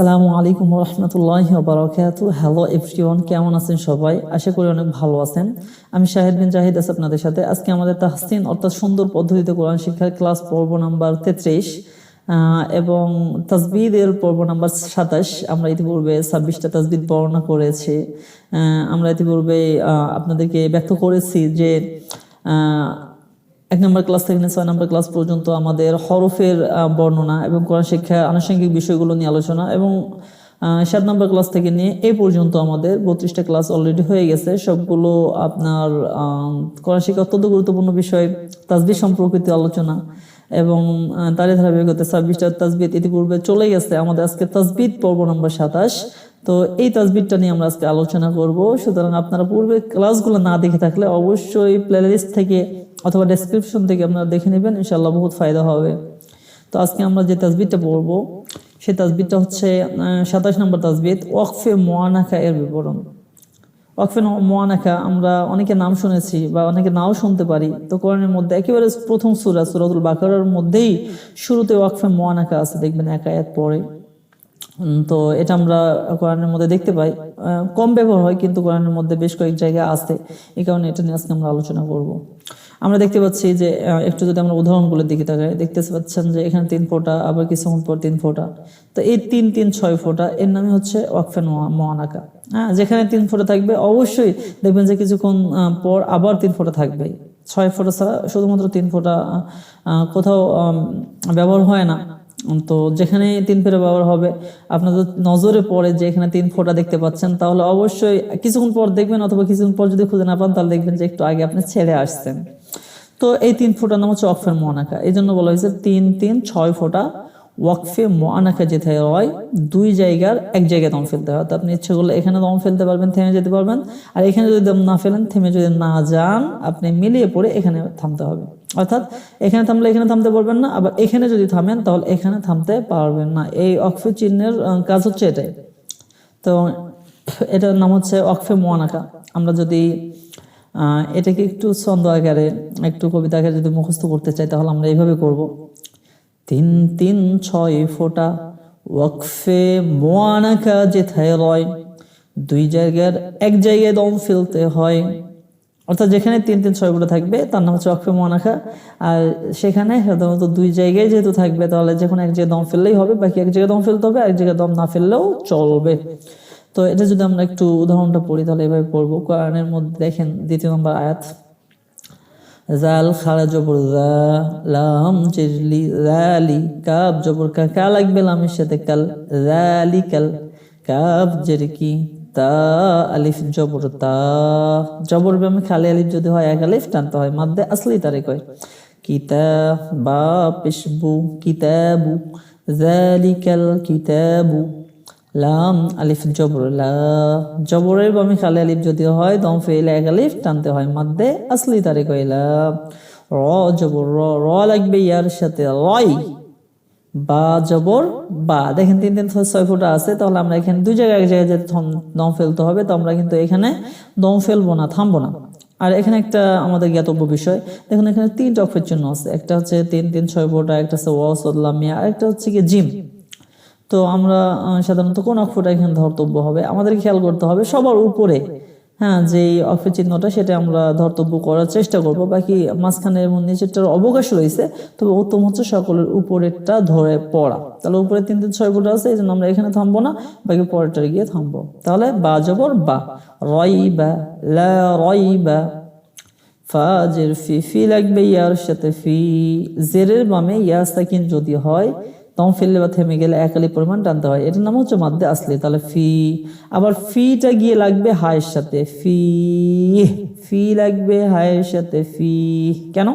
আসসালামু আলাইকুম রহমতুল্লাহ বারকাত hello everyone কেমন আছেন সবাই? আশা করি অনেক ভালো আছেন। আমি শাহিদ বিন জাহিদ আছি আপনাদের সাথে। আজকে আমাদের তাহসিন, অর্থাৎ সুন্দর পদ্ধতিতে কোরআন শিক্ষার ক্লাস পর্ব নাম্বার তেত্রিশ এবং তাজবিদের পর্ব নাম্বার সাতাশ। আমরা ইতিপূর্বে ছাব্বিশটা তাজবিদ বর্ণনা করেছি। আমরা ইতিপূর্বে আপনাদেরকে ব্যক্ত করেছি যে এক নম্বর ক্লাস থেকে ছয় নম্বর ক্লাস পর্যন্ত আমাদের হরফের বর্ণনা এবং কোরআন শিক্ষা আনুষঙ্গিক বিষয়গুলো নিয়ে আলোচনা এবং সাত নম্বর ক্লাস থেকে নিয়ে এই পর্যন্ত আমাদের বত্রিশটা ক্লাস অলরেডি হয়ে গেছে। সবগুলো আপনার কোরআন শিক্ষা অত্যন্ত গুরুত্বপূর্ণ বিষয় তাজবি সম্পর্কিত আলোচনা এবং তারই ধারাবাহিকতা ছাব্বিশটা তাজবিদ ইতিপূর্বে চলে গেছে আমাদের আজকে তাজবিদ পর্ব নম্বর সাতাশ। তো এই তাজবিদটা নিয়ে আমরা আজকে আলোচনা করব। সুতরাং আপনারা পূর্বে ক্লাসগুলো না দেখে থাকলে অবশ্যই প্লেলিস্ট থেকে অথবা ডেসক্রিপশন থেকে আপনারা দেখে নেবেন ইনশাল্লাহ বহুত ফায়দা হবে। তো আজকে আমরা যে তাজবিদটা পড়ব, সেই তাজবিদটা হচ্ছে সাতাশ নম্বর তাজবিদ, ওয়াকফে মোয়ানাকা এর বিবরণ। ওয়াকফে মোয়ানাকা আমরা অনেকে নাম শুনেছি বা অনেকে নাও শুনতে পারি, তো কোরআনের মধ্যে একেবারে প্রথম সুরা, সুরাতুল বাকারার মধ্যেই শুরুতে ওয়াকফে মোয়ানাকা আছে, দেখবেন একা এক পরে। তো এটা আমরা কোরআনের মধ্যে দেখতে পাই। কম ব্যবহার হয়, কিন্তু কোরআনের মধ্যে বেশ কয়েক জায়গায় আছে, এই কারণে এটা নিয়ে আজকে আমরা আলোচনা করব। আমরা দেখতে পাচ্ছি যে একটু যদি আমরা উদাহরণগুলোর দিকে তাকাই, দেখতে পাচ্ছেন যে এখানে তিন ফোঁটা, আবার কিছুক্ষণ পর তিন ফোঁটা। তো এই তিন তিন, ছয় ফোঁটা, এর নামে হচ্ছে ওয়াকফে মোয়ানাকা হ্যাঁ যেখানে তিন ফোঁটা থাকবে, অবশ্যই দেখবেন যে কিছুক্ষণ পর আবার তিন ফোঁটা থাকবে। ছয় ফোঁটা ছাড়া শুধুমাত্র তিন ফোঁটা কোথাও ব্যবহার হয় না। তো যেখানে তিন ফোঁটা ব্যবহার হবে আপনাদের নজরে পড়ে যে এখানে তিন ফোঁটা দেখতে পাচ্ছেন, তাহলে অবশ্যই কিছুক্ষণ পর দেখবেন, অথবা কিছুক্ষণ পর যদি খুঁজে না পান, তাহলে দেখবেন যে একটু আগে আপনি ছেড়ে আসছেন। তো এই তিন ফোঁটার নাম হচ্ছে ওয়াকফের মোয়ানাকা। এই জন্য বলা হয়েছে তিন তিন, ছয় ফোঁটা ওয়াকফে মোয়ানাকা যেথায় হয়। দুই জায়গার এক জায়গায় দম ফেলতে হয়। তো আপনি ইচ্ছে করলে এখানে দম ফেলতে পারবেন, থেমে যেতে পারবেন। আর এখানে যদি দম না ফেলেন, থেমে যদি না যান, আপনি মিলিয়ে পড়ে এখানে থামতে হবে। অর্থাৎ এখানে থামলে এখানে থামতে পারবেন না, আবার এখানে যদি থামেন, তাহলে এখানে থামতে পারবেন না। এই অকফে চিহ্নের কাজ হচ্ছে এটাই। তো এটার নাম হচ্ছে অকফে মোয়ানাকা। আমরা যদি এটাকে একটু ছন্দ আকারে, একটু কবিতা আকারে যদি মুখস্থ করতে চাই, তাহলে আমরা এইভাবে করব। তিন তিন, ছয় ফোটা ওয়াকফে মোয়ানাকা যেথায় রয়, দুই জায়গার এক জায়গায় দম ফেলতে হয়। অর্থাৎ যেখানে তিন তিন, ছয় ফোঁটা থাকবে, তার নাম হচ্ছে অক্ষে মোয়ানাকা আর সেখানে সাধারণত দুই জায়গায় যেহেতু থাকবে, তাহলে যে কোনো এক জায়গায় দম ফেললেই হবে, বাকি এক জায়গায় দম ফেলতে হবে এক জায়গায় দম না ফেললেও চলবে। তো এটা যদি আমরা একটু উদাহরণটা পড়ি, তাহলে এভাবে পড়ব। কোরআনের মধ্যে দেখেন দ্বিতীয় নম্বর আয়াত, জাল খারা জবর লাম চিজলি জালি, কাব জবর কা কা লাগবে লামের সাথে কাল, জালি কাল, কাব জের কি, তা আলিফ জবর তা। জবর ব্যামে খালি আলিফ যদি হয়, এক আলিফ টানতে হয়, মাদ্দে আসলি তারে কয় কিতা বা পিসবু কিতাবু জালিকাল কিতাবু লাম আলিফ জবর, লা জবরের বামে খালি আলিফ যদি হয়, দম ফেলে এক আলিফ টানতে হয় মাদ্দে আসলি তারে কইলা র জবর, র র লাগবে ইয়ার সাথে রয় বা জবর, বা। দেখেন তিন তিন, ছয় ফুটা আছে, তাহলে আমরা এখানে দুই জায়গায় এক জায়গায় যে থম- দম ফেলতে হবে, তো আমরা কিন্তু এখানে দম ফেলব না, থামবো না। আর এখানে একটা আমাদের জ্ঞাতব্য বিষয়, দেখুন এখানে তিনটা অক্ষের চিহ্ন আছে, একটা হচ্ছে তিন তিন, ছয় ফোটা, একটা হচ্ছে ওয়াসল্লামিয়া আর একটা হচ্ছে কি জিম। তো আমরা সাধারণত কোন অক্ষরটা এখানে ধর্তব্য হবে? আমাদের খেয়াল করতে হবে সবার উপরে। হ্যাঁ যে অক্ষর চিহ্নটা সেটা আমরা ধর্তব্য করার চেষ্টা করব। বাকি মাঝখানে এবং নিচেরটার অবকাশ রয়েছে। তবে উত্তম হচ্ছে সকলের উপরেরটা ধরে পড়া। তাহলে উপরে তিন তিন ছয় ফুট আছে এই জন্য আমরা এখানে থামবো না, বাকি পরেরটা গিয়ে থামবো। তাহলে বা জবর বা। রই বা লা বা ফাজের ফি ফি লাগবে ইয়ার সাথে ফি। জেরের বামে ইয়া সাকিন যদি হয় দম ফেললে বা থেমে গেলে একালি পরিমাণ টানতে হয়। এটার নাম হচ্ছে মাদ্দে আসলে। তাহলে ফি, আবার ফিটা গিয়ে লাগবে হায়ের সাথে ফি ফি লাগবে হায়ের সাথে ফি। কেন?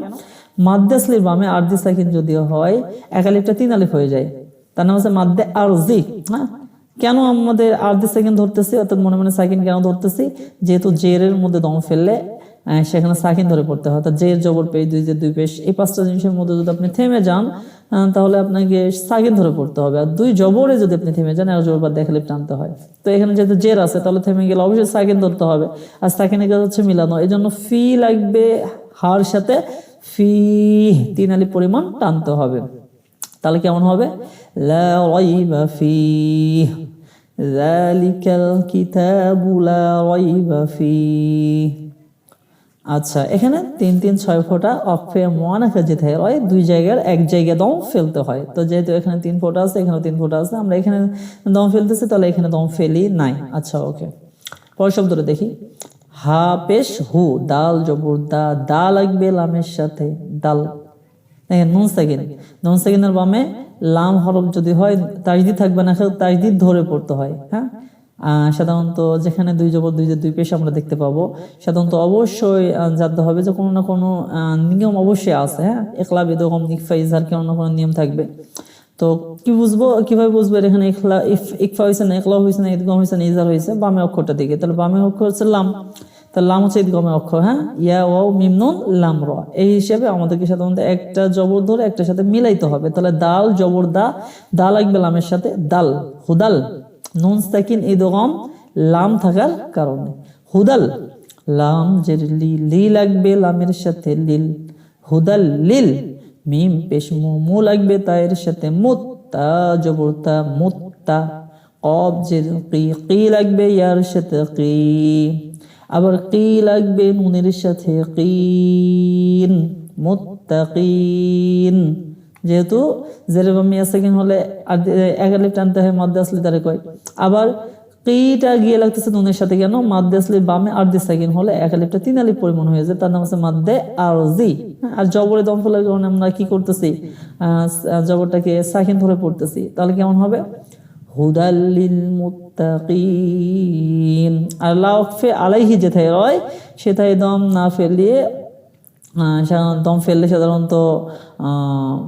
মাদ্দে আসলির বামে আর্দি সাকিন যদি হয় একালিপটা তিন আলিফ হয়ে যায়। তার নাম হচ্ছে মাদ্দে আরজি হ্যাঁ? কেন আমাদের আর্ধি সেকেন্ড ধরতেছি? অর্থাৎ মনে মনে সেকেন্ড কেন ধরতেছি? যেহেতু জেরের মধ্যে দম ফেললে সেখানে সাকিন ধরে পড়তে হয়। অর্থাৎ জের জবর পেশ, দুই জের দুই পেশ, এই পাঁচটা জিনিসের মধ্যে যদি আপনি থেমে যান তাহলে আপনাকে সাকিন ধরে পড়তে হবে। আর দুই জবরে যদি আপনি থেমে যান এক জবর বাদ দেখালে টানতে হয়। তো এখানে যেহেতু জের আছে, তাহলে থেমে গেলে অবশ্যই সাকিন ধরতে হবে। আর সাকিনের কাজ হচ্ছে মিলানো। এই জন্য ফি লাগবে হার সাথে ফি তিন আলি পরিমাণ টানতে হবে। তাহলে কেমন হবে? ফিহ যালিকাল কিতাবু লা রাইবা ফিহ আচ্ছা এখানে তিন তিন, ছয় ফোঁটা অক্ষে মোয়ানাকা যেতে হয়। দুই জায়গার এক জায়গায় দম ফেলতে হয়। তো যেহেতু এখানে তিন ফোঁটা আছে এখানে তিন ফোঁটা আছে, আমরা এখানে দম ফেলতেছি, তাহলে এখানে দম ফেলি নাই। আচ্ছা ওকে পরের শব্দটা দেখি। হা, পেশ, হু, দাল, জবর দা দা লাগবে লামের সাথে, দাল। দেখেন, নুন সেকেন্ড। নুন সেকেন্ডের বামে লাম হরফ যদি হয় তাজদি থাকবে না তাজদি ধরে পড়তে হয় হ্যাঁ? সাধারণত যেখানে দুই জবর, দুই দুই পেশ আমরা দেখতে পাবো, সাধারণত অবশ্যই জানতে হবে যে কোনো না কোনো নিয়ম অবশ্যই আছে হ্যাঁ? একলা বেদগম ইকফা ইজহার কোনো না কোনো নিয়ম থাকবে। তো কি বুঝব, কীভাবে বুঝব এখানে ইফ- ইকফা হয়েছে না একলা হয়েছে না ঈদগম হয়েছে না, ইজার হয়েছে বামে অক্ষরটা দিকে তাহলে বামে অক্ষর হচ্ছে লাম। তাহলে লাম হচ্ছে ঈদগমের অক্ষর হ্যাঁ? ইয়া ও মিমনুন লাম, র। এই হিসেবে আমাদেরকে সাধারণত একটা জবর ধরে একটার সাথে মিলাইতে হবে। তাহলে দাল, জবর দা দা লাগবে লামের সাথে, দাল, হুদাল। নুন সাকিন ঈদগম লাম থাকার কারণে। হুদাল, লাম জের লি লি লাগবে লামের সাথে লিল। হুদাল, লিল, মিম পেশ মু মু লাগবে তায়ের সাথে মুত্তা জবর তা মুত্তা। কব জের কি কি লাগবে ইয়ার সাথে কি? আবার কি লাগবে নুনের সাথে কিন, মুত্তাকিন। যেহেতু যেরকম মিয়া সেকেন্ড হলে আর এক এগালিপ টানতে হয়, মধ্যে আসলে তারে কয়। আবার কিটা গিয়ে লাগতেছে নুনের সাথে কেন? মাদ্দে আসলে বামে আর দি সেকেন্ড হলে একালিপটা তিন আলিপ পরিমাণ হয়ে যায়। তার নাম আছে মাদ্দে আর জি। আর জবরে দম কারণে আমরা কি করতেছি? জবরটাকে সাকিন ধরে পড়তেছি। তাহলে কেমন হবে? হুদাল্লিল মুত্তাকিন। আর লাউফে আলাইহি যেথায় রয় সেটাই দম না ফেলিয়ে সাধারণত দম ফেললে সাধারণত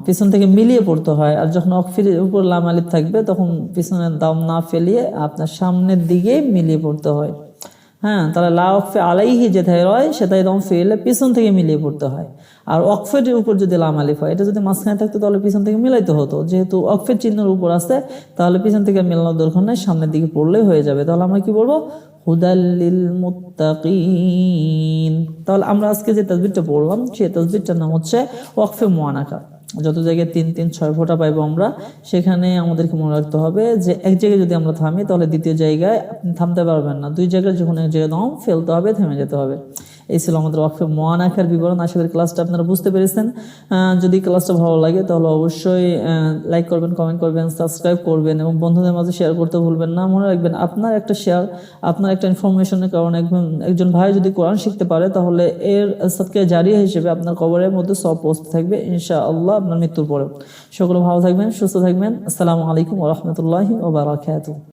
পিছন থেকে মিলিয়ে পড়তে হয়। আর যখন অকফির উপর লাম আলিফ থাকবে, তখন পিছনের দম না ফেলিয়ে আপনার সামনের দিকে মিলিয়ে পড়তে হয়। হ্যাঁ তাহলে লা অকফে আলাইহি যেটাই রয়, সেটাই দম ফেলে পিছন থেকে মিলিয়ে পড়তে হয়। আর অকফের উপর যদি লাম আলিফ হয়, এটা যদি মাঝখানে থাকতো, তাহলে পিছন থেকে মিলাইতে হতো। যেহেতু অকফের চিহ্নের উপর আছে, তাহলে পিছন থেকে মেলানোর দরকার নাই, সামনের দিকে পড়লেই হয়ে যাবে। তাহলে আমরা কি বলব? হুদাল্লিল মুত্তাকিন। তাহলে আমরা আজকে যে তাজবিরটা পড়লাম, সেই তাজবিরটার নাম হচ্ছে ওয়াকফে মোয়ানাকা যত জায়গায় তিন তিন, ছয় ফোঁটা পাইবো আমরা, সেখানে আমাদেরকে মনে রাখতে হবে যে এক জায়গায় যদি আমরা থামি, তাহলে দ্বিতীয় জায়গায় আপনি থামতে পারবেন না। দুই জায়গায় যখন এক জায়গায় দম ফেলতে হবে, থেমে যেতে হবে। এই ছিল আমাদের ওয়াকফে মোয়ানাকার বিবরণ। আশা করি ক্লাসটা আপনারা বুঝতে পেরেছেন। যদি ক্লাসটা ভালো লাগে, তাহলে অবশ্যই লাইক করবেন কমেন্ট করবেন সাবস্ক্রাইব করবেন এবং বন্ধুদের মাঝে শেয়ার করতে ভুলবেন না। মনে রাখবেন, আপনার একটা শেয়ার আপনার একটা ইনফরমেশনের কারণে একজন একজন ভাই যদি কোরআন শিখতে পারে, তাহলে এর সবকে জারিয়া হিসেবে আপনার কবরের মধ্যে সব পোস্ট থাকবে ইনশা আল্লাহ আপনার মৃত্যুর পরেও। সকলে ভালো থাকবেন, সুস্থ থাকবেন। আসসালামু আলাইকুম রহমতুল্লাহি ওবরাকাতুহ